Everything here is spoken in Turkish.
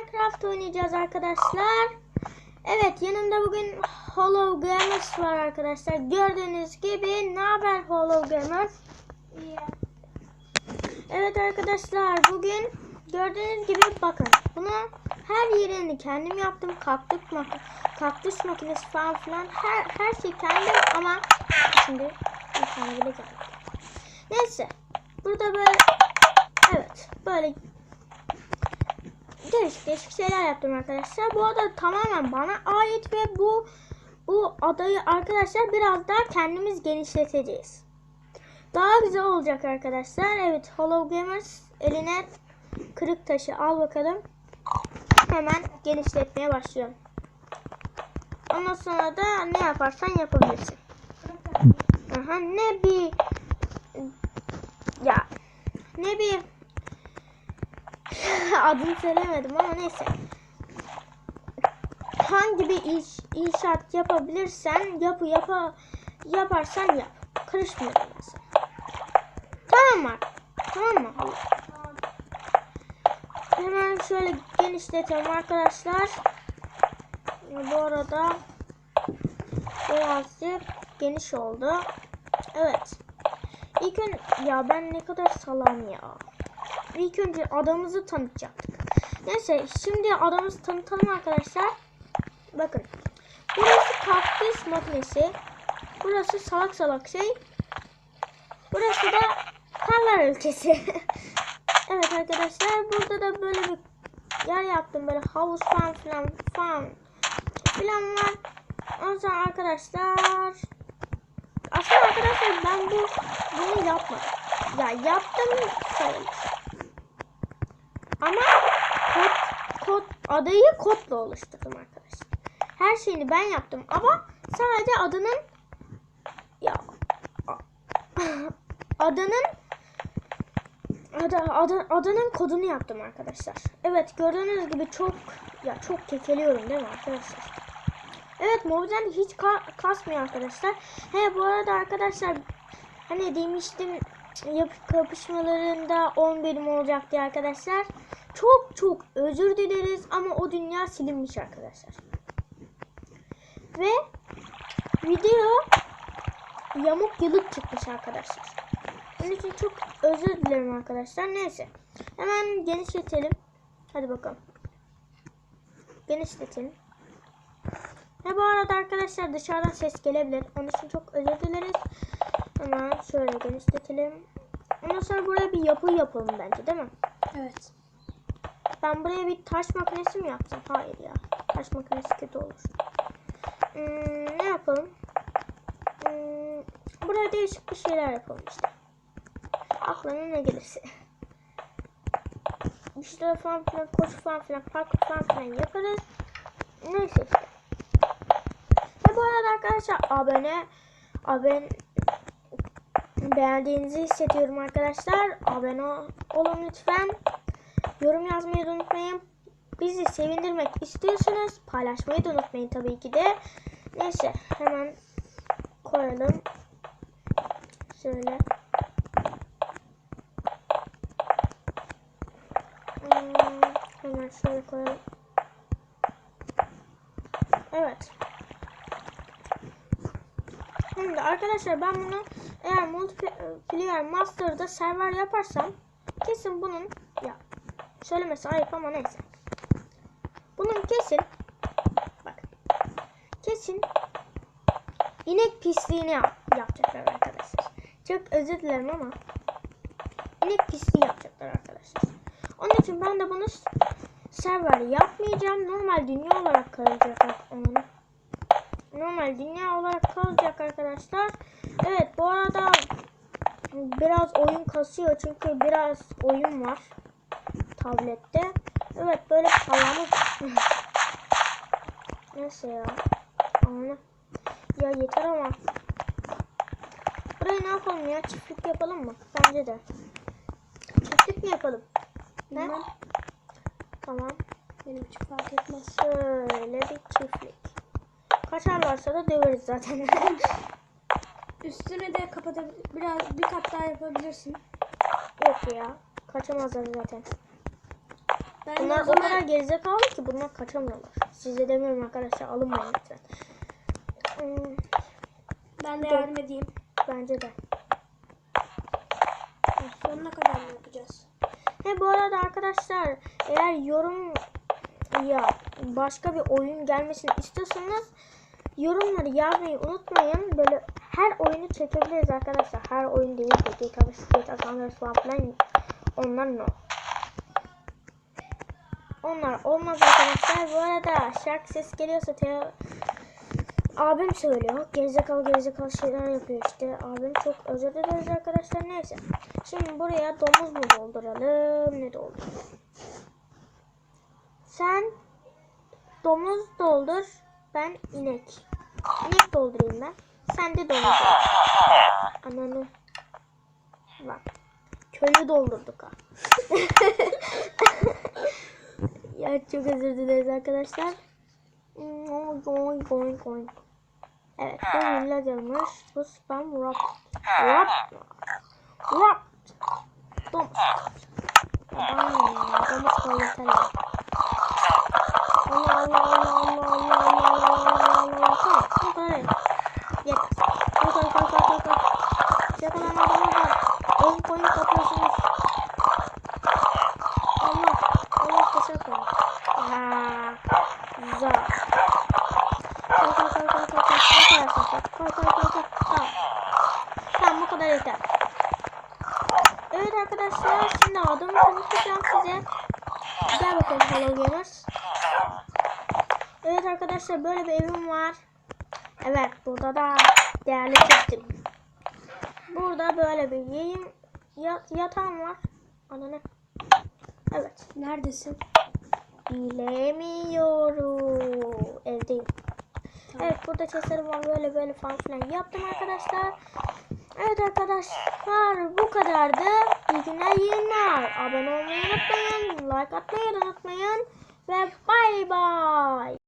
Minecraft oynayacağız arkadaşlar. Evet yanımda bugün Hollow Gamers var arkadaşlar. Gördüğünüz gibi ne haber Hollow Gamers? İyi. Evet arkadaşlar bugün gördüğünüz gibi bakın bunu her yerini kendim yaptım. Kaktüs, mak- kaktüs makinesi falan filan her, her şey kendim ama şimdi bir tane bile geldi. Neyse burada böyle evet böyle değişik değişik şeyler yaptım arkadaşlar. Bu ada tamamen bana ait ve bu bu adayı arkadaşlar biraz daha kendimiz genişleteceğiz. Daha güzel olacak arkadaşlar. Evet Hollow Gamers eline kırık taşı al bakalım. Hemen genişletmeye başlıyorum. Ondan sonra da ne yaparsan yapabilirsin. Aha ne bir ya ne bir adını söylemedim ama neyse. Hangi bir iş inşaat yapabilirsen yapı yapa yaparsan yap. Karışmıyorum ben sana. Tamam mı? Tamam mı? Hemen şöyle genişletelim arkadaşlar. Bu arada birazcık geniş oldu. Evet. İlk önce ya ben ne kadar salam ya. İlk önce adamımızı tanıtacaktık. Neyse şimdi adamımızı tanıtalım arkadaşlar. Bakın. Burası kaktüs makinesi. Burası salak salak şey. Burası da karlar ülkesi. evet arkadaşlar burada da böyle bir yer yaptım. Böyle havuz falan filan falan filan var. Sonra arkadaşlar aslında arkadaşlar ben bu bunu yapmadım. Ya yaptım sayılır. Adayı kodla oluşturdum arkadaşlar. Her şeyini ben yaptım ama sadece adının ya adının adı, adı, adının kodunu yaptım arkadaşlar. Evet gördüğünüz gibi çok ya çok kekeliyorum değil mi arkadaşlar? Evet Mobizen hiç ka- kasmıyor arkadaşlar. He bu arada arkadaşlar hani demiştim yapı kapışmalarında 10 bölüm olacak diye arkadaşlar. Çok çok özür dileriz ama o dünya silinmiş arkadaşlar. Ve video yamuk yılık çıkmış arkadaşlar. Onun için çok özür dilerim arkadaşlar. Neyse. Hemen genişletelim. Hadi bakalım. Genişletelim. Ve bu arada arkadaşlar dışarıdan ses gelebilir. Onun için çok özür dileriz. Hemen şöyle genişletelim. Ondan sonra buraya bir yapı yapalım bence değil mi? Evet. Ben buraya bir taş makinesi mi yapsam? Hayır ya. Taş makinesi kötü olur. Hmm, ne yapalım? Hmm, buraya değişik bir şeyler yapalım işte. Aklına ne gelirse. İşte falan filan, koşu falan filan, parkur falan filan yaparız. Neyse işte. Ve bu arada arkadaşlar abone, abone beğendiğinizi hissediyorum arkadaşlar. Abone ol- olun lütfen. Yorum yazmayı da unutmayın. Bizi sevindirmek istiyorsanız paylaşmayı da unutmayın tabii ki de. Neyse hemen koyalım. Şöyle. Hmm, hemen şöyle koyalım. Evet. Şimdi arkadaşlar ben bunu eğer multiplayer master'da server yaparsam kesin bunun söylemesi ayıp ama neyse. Bunun kesin bak kesin inek pisliğini yap, yapacaklar arkadaşlar. Çok özür dilerim ama inek pisliği yapacaklar arkadaşlar. Onun için ben de bunu server yapmayacağım. Normal dünya olarak kalacak onun. Normal dünya olarak kalacak arkadaşlar. Evet bu arada biraz oyun kasıyor çünkü biraz oyun var tablette. Evet böyle palamut. Neyse ya. Ana. Ya yeter ama. Burayı ne yapalım ya? Çiftlik yapalım mı? Bence de. Çiftlik mi yapalım? Ne? Bilmem. Tamam. Benim için fark etmez. Şöyle bir çiftlik. Kaçarlarsa da döveriz zaten. Üstüne de kapatabilir, biraz bir kat daha yapabilirsin. Yok ya. Kaçamazlar zaten. Ben Bunlar o kadar gerizekalı ki bunlar kaçamıyorlar. Size demiyorum arkadaşlar alınmayın lütfen. Hmm, ben de yardım edeyim. bence de. Sonuna kadar mı yapacağız? He bu arada arkadaşlar eğer yorum ya başka bir oyun gelmesini istiyorsanız yorumları yazmayı unutmayın. Böyle her oyunu çekebiliriz arkadaşlar. Her oyun değil. GTA 5, GTA San Andreas falan. Onlar no. Onlar olmaz arkadaşlar. Bu arada şarkı ses geliyorsa te abim söylüyor. Gerizekalı gerizekalı şeyler yapıyor işte. Abim çok özür dileriz arkadaşlar. Neyse. Şimdi buraya domuz mu dolduralım? Ne dolduralım? Sen domuz doldur. Ben inek. İnek doldurayım ben. Sen de domuz doldur. Ananı. Bak. Köyü doldurduk ha. ya çok özür dileriz arkadaşlar. Evet bu villager'mış. Bu spam rap. Rap. Rap. Domuz. Adam ya. Domuz koy yeter ya. Allah Allah Allah Allah Allah Allah Allah Allah Allah Tamam bu kadar koy koy koy koy koy. Yakalan adamı var. Oyun koyun kapıyorsunuz. Tamam. Tamam bu kadar yeter. Evet arkadaşlar şimdi adımı tanıtacağım size. Gel bakalım Hello Gamers. Evet arkadaşlar böyle bir evim var. Evet burada da değerli çektim. Burada böyle bir yayın ya, yatağım var. Ananı. Evet. Neredesin? Bilemiyorum. Evdeyim. Evet burada chestlerim var böyle böyle falan filan yaptım arkadaşlar. Evet arkadaşlar bu kadardı. İyi günler iyi günler. Abone olmayı unutmayın. Like atmayı unutmayın. Ve bay bay.